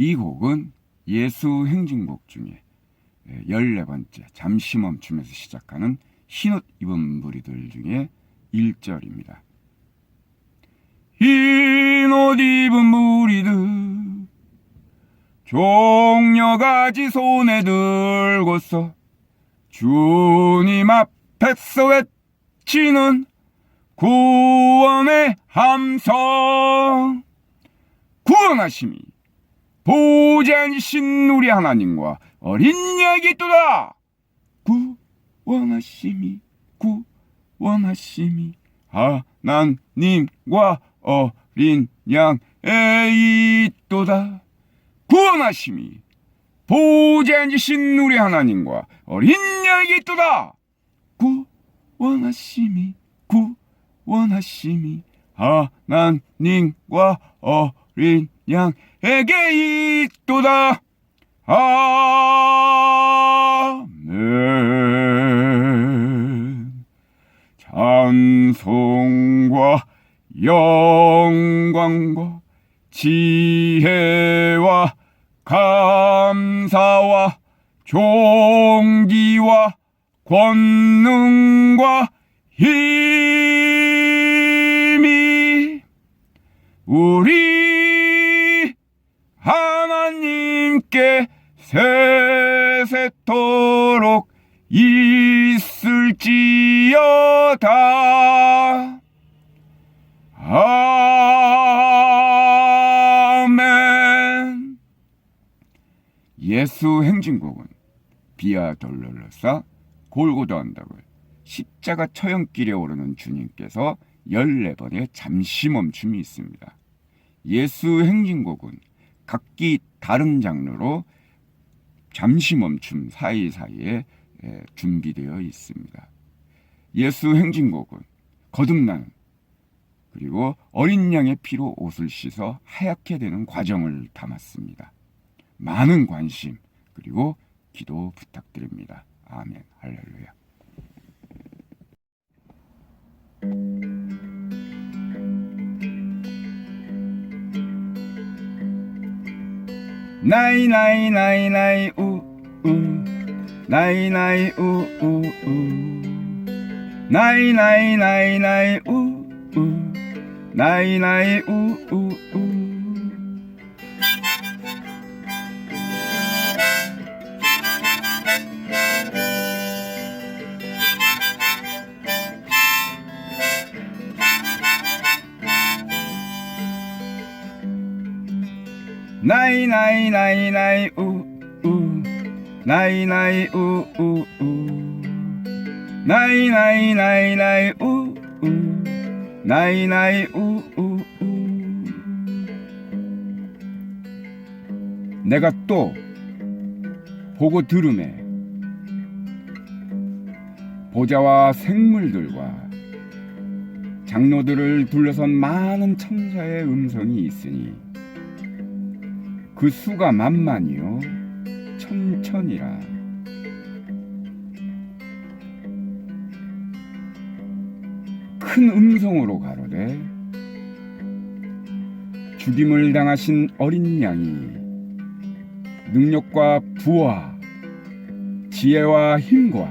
이 곡은 예수 행진곡 중에 14번째 잠시 멈춤에서 시작하는 흰옷 입은 무리들 중에 1절입니다. 흰옷 입은 무리들 종려가지 손에 들고서 주님 앞에서 외치는 구원의 함성 구원하심이 보좌이신 우리 하나님과 어린 양이 있도다! 구원하심이 구원하심이 하나님과 어린 양에 있도다! 구원하심이 보좌이신 우리 하나님과 어린 양이 있도다! 구원하심이 구원하심이 하나님과 어린 양에게 있도다. 아멘. 찬송과 영광과 지혜와 감사와 존귀와 권능과 힘이 우리 하나님께 세세토록 있을지어다. 아멘. 예수 행진곡은 비아 돌롤로사 골고다 언덕을 십자가 처형길에 오르는 주님께서 14번의 잠시 멈춤이 있습니다. 예수 행진곡은 각기 다른 장르로 잠시 멈춤 사이사이에 에, 준비되어 있습니다. 예수 행진곡은 거듭나는 그리고 어린 양의 피로 옷을 씻어 하얗게 되는 과정을 담았습니다. 많은 관심 그리고 기도 부탁드립니다. 아멘. 할렐루야. 나이 나이 나이 나이 우우. 나이 나이 우우우. 나이 나이 나이 나이 우우. 나이 나이 우우우 나이 나이 나이 나이 우우. 나이 나이 우우우. 나이 나이 나이 나이 우우. 나이 나이 우우우. 내가 또 보고 들음에 보좌와 생물들과 장로들을 둘러선 많은 천사의 음성이 있으니 그 수가 만만이요 천천이라 큰 음성으로 가로되 죽임을 당하신 어린 양이 능력과 부와 지혜와 힘과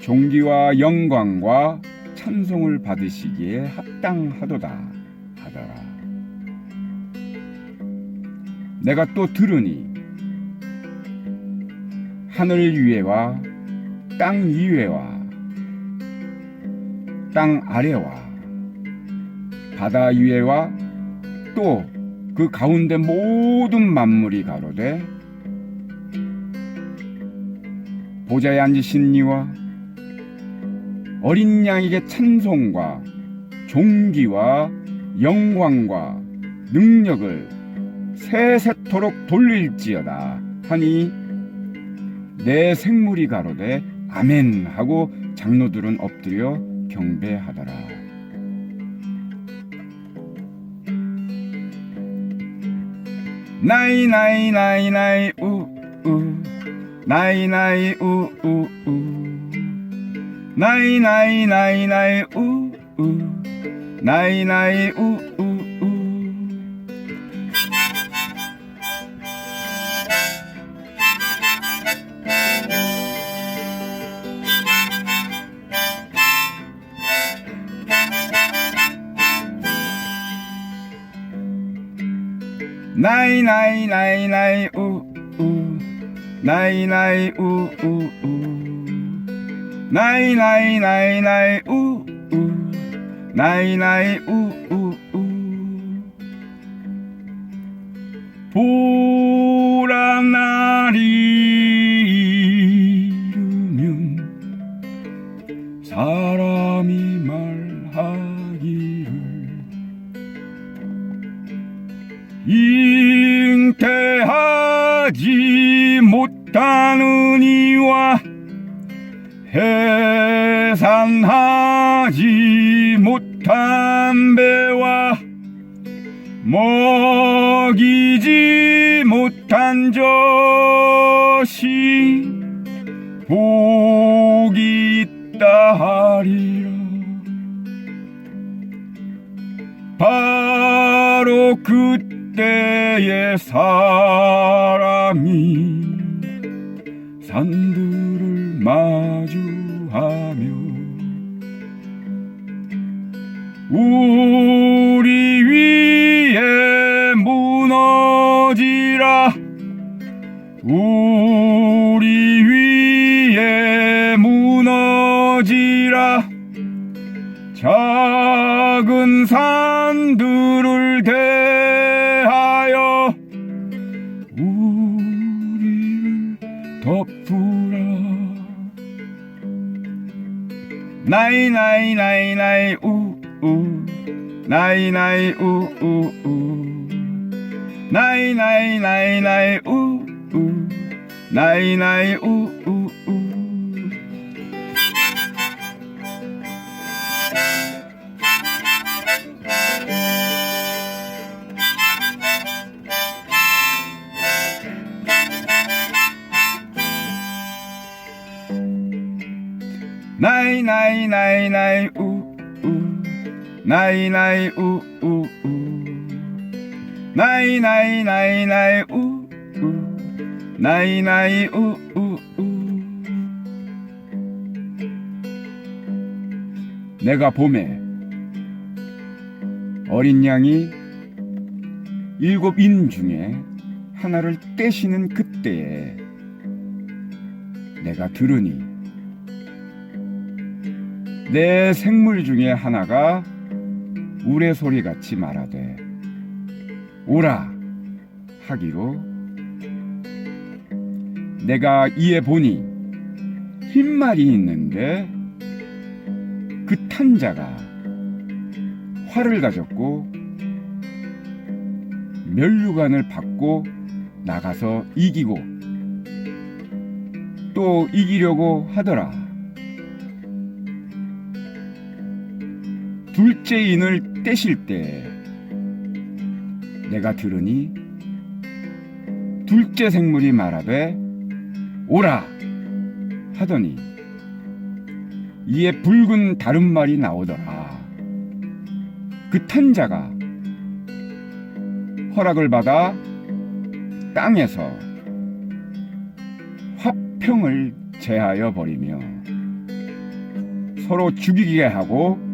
종기와 영광과 찬송을 받으시기에 합당하도다 하더라. 내가 또 들으니 하늘 위에와 땅 위에와 땅 아래와 바다 위에와 또 그 가운데 모든 만물이 가로되 보좌에 앉으신 이와 어린 양에게 찬송과 종기와 영광과 능력을 세세토록 돌릴지어다. 하니 내 생물이 가로되 아멘 하고 장로들은 엎드려 경배하더라. 나이 나이 나이 나이 우우. 나이 나이 우우우. 나이 나이 나이 나이 우우. 나이 나이 우우우 나이 나이 나이 나이 우우. 나이 나이 우우우. 나이 나이 나이 나이 우우. 나이 나이 우우우. 보란 날이 이르면 사람이 말하기를 하지 못하는 이와 해산하지 못한 배와 먹이지 못한 젖이 복이 있다 하리라. 바로 그때의 사 람이 산들을 마주하며 우 우리를 덮으라 나이 나이 나이 나이 우우 나이 나이 우우 나이 나이 나이 우우. 나이 나이 우우우. 나이 나이 나이 나이 우우. 나이 나이 우우우. 내가 봄에 어린 양이 일곱 인 중에 하나를 떼시는 그때에 내가 들으니 내 생물 중에 하나가 우레소리 같이 말하되 오라 하기로 내가 이에 보니 흰 말이 있는데 그 탄자가 활을 가졌고 면류관을 받고 나가서 이기고 또 이기려고 하더라. 둘째 인을 떼실 때 내가 들으니 둘째 생물이 말하되 오라 하더니 이에 붉은 다른 말이 나오더라. 그 탄자가 허락을 받아 땅에서 화평을 제하여 버리며 서로 죽이게 하고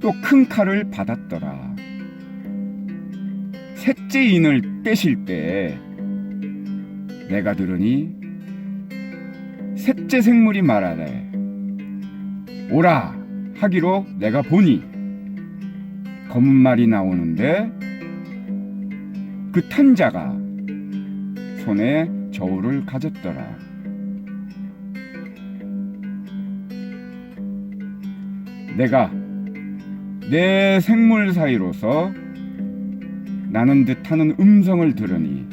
또 큰 칼을 받았더라. 셋째 인을 떼실 때 내가 들으니 셋째 생물이 말하되 오라 하기로 내가 보니 검은 말이 나오는데 그 탄자가 손에 저울을 가졌더라. 내가 내 생물 사이로서 나는 듯하는 음성을 들으니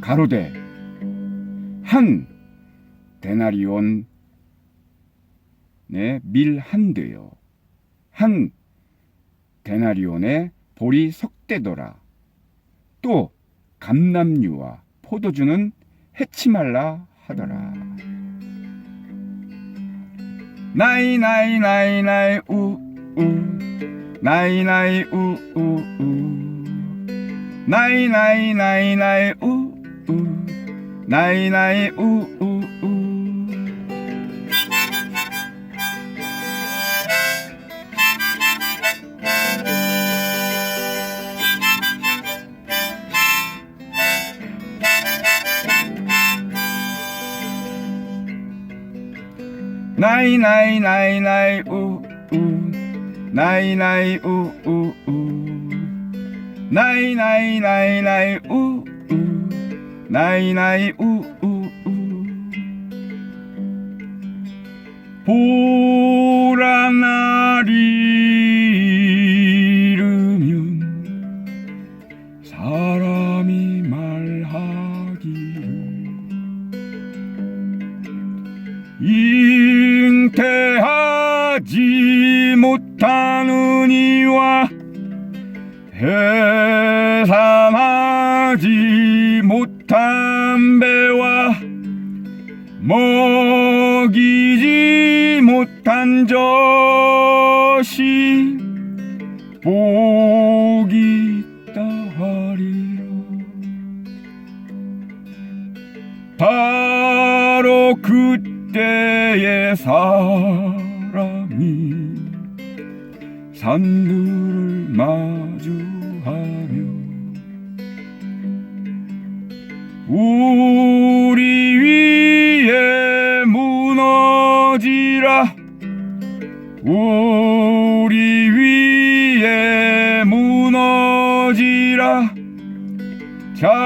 가로되 한 데나리온 내밀 한 대요. 한 데나리온의 볼이 석대더라. 또 감남류와 포도주는 해치 말라 하더라. 나이 나이 나이 나이 우 うないうううないないないないううなないうううないないないないう 나이 우우 나이 나이 우우 나이 나이 나이 나이 우우 나이 나이 우우 이와 해산하지 못한 배와 먹이지 못한 젖이 복이 있다 하리라. 바로 그때의 사람이 산들을 마주하며 우리 위에 무너지라. 우리 위에 무너지라. 작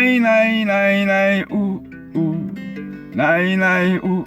나이 나이 나이 나이 우우 나이 나이 우우